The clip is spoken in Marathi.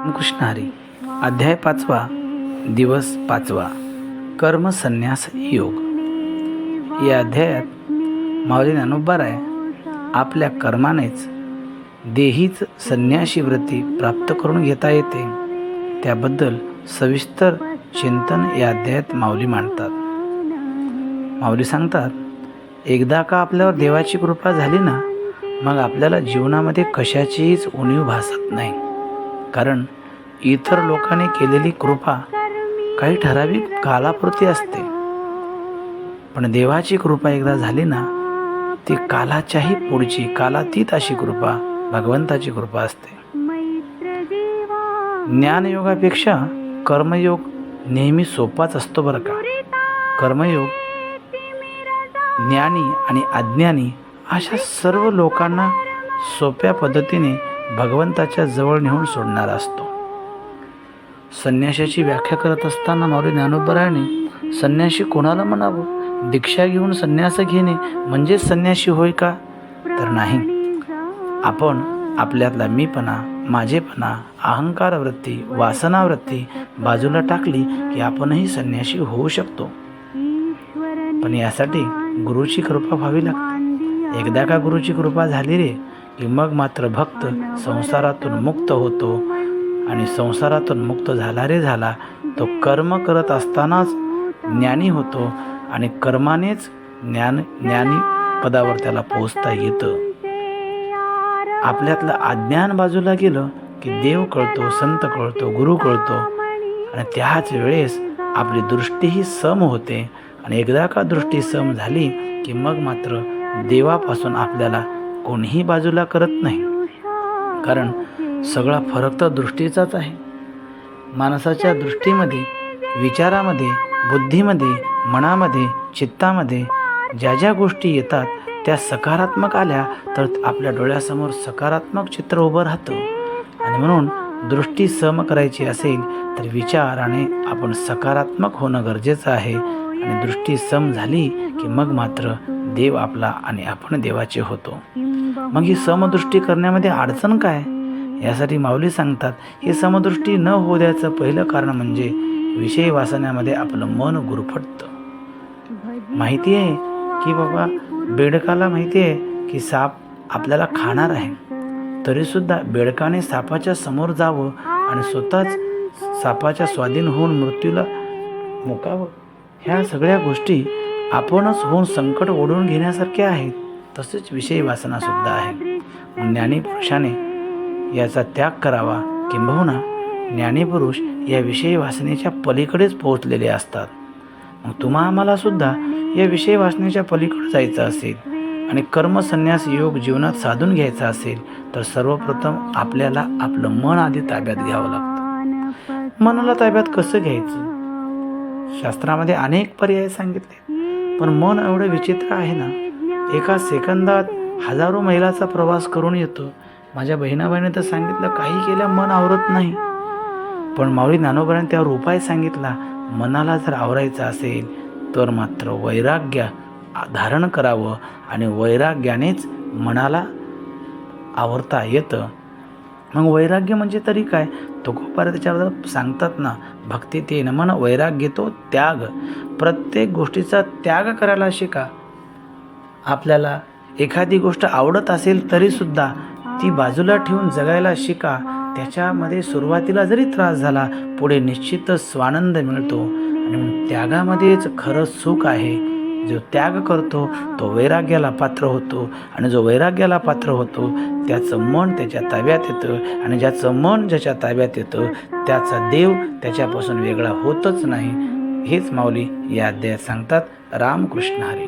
रामकृष्ण हरी अध्याय पाचवा. दिवस पाचवा. कर्म संन्यास योग. या अध्यायात माऊली ज्ञानोबाराय आपल्या कर्मानेच देहीच संन्यासी वृत्ती प्राप्त करून घेता येते. त्याबद्दल सविस्तर चिंतन या अध्यायात माऊली मांडतात. माऊली सांगतात एकदा का आपल्यावर देवाची कृपा झाली ना मग आपल्याला जीवनामध्ये कशाचीच उणीव भासत नाही. कारण इतर लोकांनी केलेली कृपा काही ठराविक कालापुरती असते. पण देवाची कृपा एकदा झाली ना ती कालाच्याही पुढची कालातीत अशी कृपा भगवंताची कृपा असते. ज्ञानयोगापेक्षा कर्मयोग नेहमी सोपाच असतो बरं का. कर्मयोग ज्ञानी आणि अज्ञानी अशा सर्व लोकांना सोप्या पद्धतीने भगवंताच्या जवळ नेऊन सोडणारा असतो. संन्याशाची व्याख्या करत असताना माऊली ज्ञानोबरायाने संन्याशी कोणाला म्हणावं? दीक्षा घेऊन संन्यास घेणे म्हणजेच संन्याशी होय का? तर नाही. आपण आपल्यातला मीपणा माझेपणा अहंकार वृत्ती वासनावृत्ती बाजूला टाकली की आपणही संन्याशी होऊ शकतो. पण यासाठी गुरुची कृपा व्हावी लागते. एकदा का गुरुची कृपा झाली रे? की मग मात्र भक्त संसारातून मुक्त होतो. आणि संसारातून मुक्त झाला रे झाला तो कर्म करत असतानाच ज्ञानी होतो. आणि कर्मानेच ज्ञान ज्ञानी पदावर त्याला पोहोचता येतं. आपल्यातलं अज्ञान बाजूला गेलं की देव कळतो संत कळतो गुरु कळतो. आणि त्याच वेळेस आपली दृष्टीही सम होते. आणि एकदा का दृष्टी सम झाली की मग मात्र देवापासून आपल्याला कोणीही बाजूला करत नाही. कारण सगळा फरक तर दृष्टीचाच आहे. माणसाच्या दृष्टीमध्ये विचारामध्ये बुद्धीमध्ये मनामध्ये चित्तामध्ये ज्या ज्या गोष्टी येतात त्या सकारात्मक आल्या तर आपल्या डोळ्यासमोर सकारात्मक चित्र उभं राहतं. आणि म्हणून दृष्टी सम करायची असेल तर विचाराने आपण सकारात्मक होणं गरजेचं आहे. आणि दृष्टी सम झाली की मग मात्र देव आपला आणि आपण देवाचे होतो. मग ही समदृष्टी करण्यामध्ये अडचण काय? यासाठी माऊली सांगतात ही समदृष्टी न होऊ द्यायचं पहिलं कारण म्हणजे विषय वासण्यामध्ये आपलं मन गुरफटतं. माहिती आहे की बाबा बेडकाला माहिती आहे की साप आपल्याला खाणार आहे. तरीसुद्धा बेडकाने सापाच्या समोर जावं आणि स्वतःच सापाच्या स्वाधीन होऊन मृत्यूला मुकावं. ह्या सगळ्या गोष्टी आपणच होऊन संकट ओढून घेण्यासारख्या आहेत. तसेच विषय वासनासुद्धा आहे. ज्ञानीपुरुषाने याचा त्याग करावा किंबहुना ज्ञानीपुरुष या विषयी वासनेच्या पलीकडेच पोहोचलेले असतात. मग तुम्हा आम्हालासुद्धा या विषयी वासनेच्या पलीकडे जायचं असेल आणि कर्मसन्यास योग जीवनात साधून घ्यायचा असेल तर सर्वप्रथम आपल्याला आपलं मन आधी ताब्यात घ्यावं लागतं. मनाला ताब्यात कसं घ्यायचं? शास्त्रामध्ये अनेक पर्याय सांगितले पण मन एवढं विचित्र आहे ना एका सेकंदात हजारो मैलाचा प्रवास करून येतो. माझ्या बहिणाबाईने तर सांगितलं काही केल्या मन आवरत नाही. पण माऊली ज्ञानोबराने त्यावर उपाय सांगितला मनाला जर आवरायचं असेल तर मात्र वैराग्य धारण करावं आणि वैराग्यानेच मनाला आवरता येतं. मग वैराग्य म्हणजे तरी काय? तो गोपार त्याच्याबद्दल सांगतात ना भक्ती ते न मन वैराग्य तो त्याग. प्रत्येक गोष्टीचा त्याग करायला शिका. आपल्याला एखादी गोष्ट आवडत असेल तरीसुद्धा ती बाजूला ठेवून जगायला शिका. त्याच्यामध्ये सुरुवातीला जरी त्रास झाला पुढे निश्चितच स्वानंद मिळतो. आणि त्यागामध्येच खरं सुख आहे. जो त्याग करतो तो वैराग्याला पात्र होतो. आणि जो वैराग्याला पात्र होतो त्याचं मन त्याच्या ताब्यात येतं. आणि ज्याचं मन ज्याच्या ताब्यात येतं त्याचा देव त्याच्यापासून वेगळा होतच नाही. हेच माऊली या अध्यायात सांगतात. रामकृष्ण हरी.